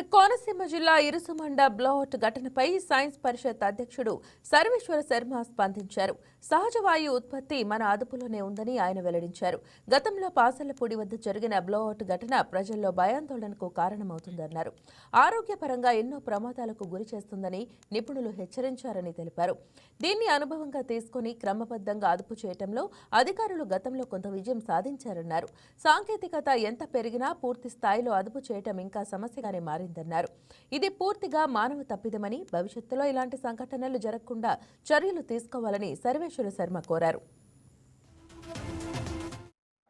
కోనసీమ జిల్లా ఇరుసుమండ బ్లౌట్ ఘటనపై సైన్స్ పరిషత్ అధ్యక్షుడు సర్వేశ్వర శర్మ స్పందించారు. సహజ వాయు ఉత్పత్తి మన అదుపులోనే ఉందని ఆయన వెల్లడించారు. గతంలో పాసలపూడి వద్ద జరిగిన బ్లౌట్ ఘటన ప్రజల్లో భయాందోళనకు కారణమవుతుందన్నారు. ఆరోగ్యపరంగా ఎన్నో ప్రమాదాలకు గురి చేస్తుందని నిపుణులు హెచ్చరించారని తెలిపారు. దీన్ని అనుభవంగా తీసుకుని క్రమబద్ధంగా అదుపు చేయటంలో అధికారులు గతంలో కొంత విజయం సాధించారన్నారు. సాంకేతికత ఎంత పెరిగినా పూర్తి స్థాయిలో అదుపు చేయటం ఇంకా సమస్యగానే మారిందన్నారు. ఇది పూర్తిగా మానవ తప్పిదమని భవిష్యత్తులో ఇలాంటి సంఘటనలు జరగకుండా చర్యలు తీసుకోవాలని సర్వేశ్వర శర్మ కోరారు.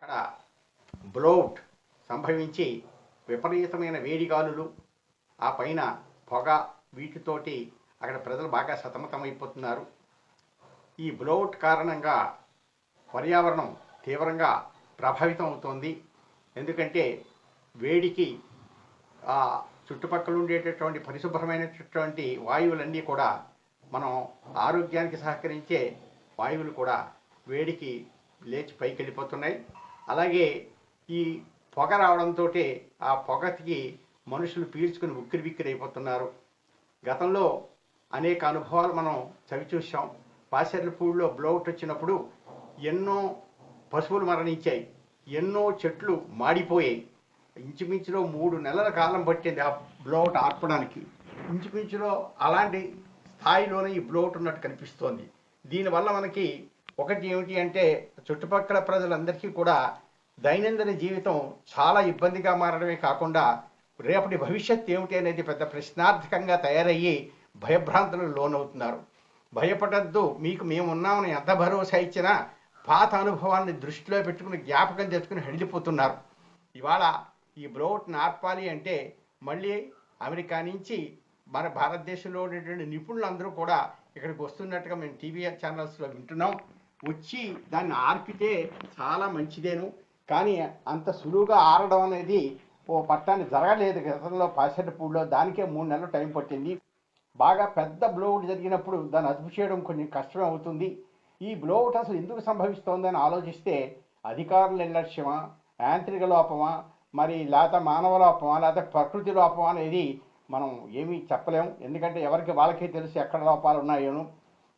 అక్కడ బ్లౌట్ సంభవించి విపరీతమైన వేడిగాలులు ఆ పైన పొగ వీటితోటి అక్కడ ప్రజలు బాగా సతమతమైపోతున్నారు. ఈ బ్లౌట్ కారణంగా పర్యావరణం తీవ్రంగా ప్రభావితం అవుతోంది ఎందుకంటే వేడికి చుట్టుపక్కల ఉండేటటువంటి పరిశుభ్రమైనటువంటి వాయువులన్నీ కూడా మనం ఆరోగ్యానికి సహకరించే వాయువులు కూడా వేడికి లేచి పైకి వెళ్ళిపోతున్నాయి అలాగే ఈ పొగ రావడంతో ఆ పొగకి మనుషులు పీల్చుకుని ఉక్కిరి బిక్కిరి అయిపోతున్నారు గతంలో అనేక అనుభవాలు మనం చవి చూసాం పాసెర్లపూడిలో బ్లౌట్ వచ్చినప్పుడు ఎన్నో పశువులు మరణించాయి. ఎన్నో చెట్లు మాడిపోయాయి. ఇంచుమించులో మూడు నెలల కాలం పట్టింది ఆ బ్లౌట్ ఆర్పడానికి. ఇంచుమించులో అలాంటి స్థాయిలోనే ఈ బ్లౌట్ ఉన్నట్టు కనిపిస్తోంది. దీనివల్ల మనకి ఒకటి ఏమిటి అంటే చుట్టుపక్కల ప్రజలందరికీ కూడా దైనందిన జీవితం చాలా ఇబ్బందిగా మారడమే కాకుండా రేపటి భవిష్యత్ ఏమిటి అనేది పెద్ద ప్రశ్నార్థకంగా తయారయ్యి భయభ్రాంతులకు లోనవుతున్నారు. భయపడద్దు మీకు మేము ఉన్నామని ఎంత భరోసా ఇచ్చినా పాత అనుభవాన్ని దృష్టిలో పెట్టుకుని జ్ఞాపకం తెచ్చుకుని వెళ్ళిపోతున్నారు ఇవాళ ఈ బ్లౌట్ని ఆర్పాలి అంటే మళ్ళీ అమెరికా నుంచి మన భారతదేశంలో ఉండేటువంటి నిపుణులందరూ కూడా ఇక్కడికి వస్తున్నట్టుగా మేము టీవీ ఛానల్స్లో వింటున్నాం. వచ్చి దాన్ని ఆర్పితే చాలా మంచిదేను. కానీ అంత సులువుగా ఆరడం అనేది ఓ పట్టాన్ని జరగలేదు. గతంలో పాసెటపూడిలో దానికే మూడు నెలలు టైం పట్టింది. బాగా పెద్ద బ్లోఅవుట్ జరిగినప్పుడు దాన్ని అదుపు చేయడం కొంచెం కష్టం అవుతుంది. ఈ బ్లోఅవుట్ అసలు ఎందుకు సంభవిస్తోందని ఆలోచిస్తే అధికారుల నిర్లక్ష్యమా యాంత్రిక లోపమా మరి లేకపోతే మానవ లోపమా లేకపోతే ప్రకృతి లోపమా అనేది మనం ఏమీ చెప్పలేము. ఎందుకంటే ఎవరికి వాళ్ళకే తెలుసు ఎక్కడ లోపాలు ఉన్నాయోను.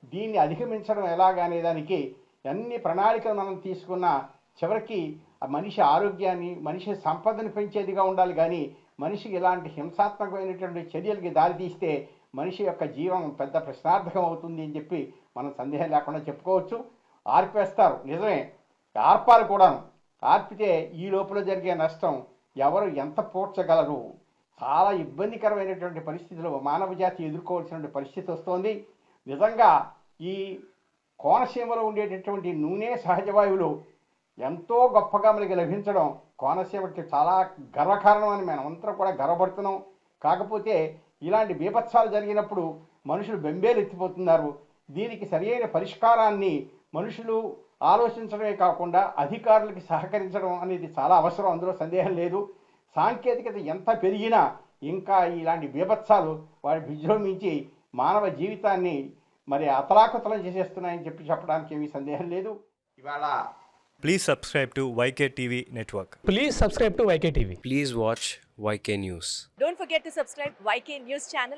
దీన్ని అధిగమించడం ఎలాగనే దానికి అన్ని ప్రణాళికలు మనం తీసుకున్న చివరికి మనిషి ఆరోగ్యాన్ని మనిషి సంపదను పెంచేదిగా ఉండాలి. కానీ మనిషికి ఇలాంటి హింసాత్మకమైనటువంటి చర్యలకి దారితీస్తే మనిషి యొక్క జీవం పెద్ద ప్రశ్నార్థకం అవుతుంది అని చెప్పి మనం సందేహం లేకుండా చెప్పుకోవచ్చు. ఆర్పేస్తారు. నిజమే. ఆర్పాలి కూడాను. ఆర్పితే ఈ లోపల జరిగే నష్టం ఎవరు ఎంత పూడ్చగలరు? చాలా ఇబ్బందికరమైనటువంటి పరిస్థితులు మానవ జాతి ఎదుర్కోవాల్సినటువంటి పరిస్థితి వస్తోంది. నిజంగా ఈ కోనసీమలో ఉండేటటువంటి నూనె సహజ వాయువులు ఎంతో గొప్పగా మనకి లభించడం కోనసీమకి చాలా గర్వకారణం అని మనం అందరం కూడా గర్వపడుతున్నాం. కాకపోతే ఇలాంటి బీభత్సాలు జరిగినప్పుడు మనుషులు బెంబేలెత్తిపోతున్నారు. దీనికి సరియైన పరిష్కారాన్ని మనుషులు ఆలోచించడమే కాకుండా అధికారులకి సహకరించడం అనేది చాలా అవసరం అందులో సందేహం లేదు సాంకేతికత ఎంత పెరిగినా ఇంకా ఇలాంటి బీభత్సాలు వాడి విజృంభించి మానవ జీవితాన్ని మరి అతలాకుతలం చేసేస్తున్నాయని చెప్పి చెప్పడానికి ఏమీ సందేహం లేదు ఇవాళ Please subscribe to YK TV Network. Please subscribe to YK TV. Please watch YK News. Don't forget to subscribe YK News channel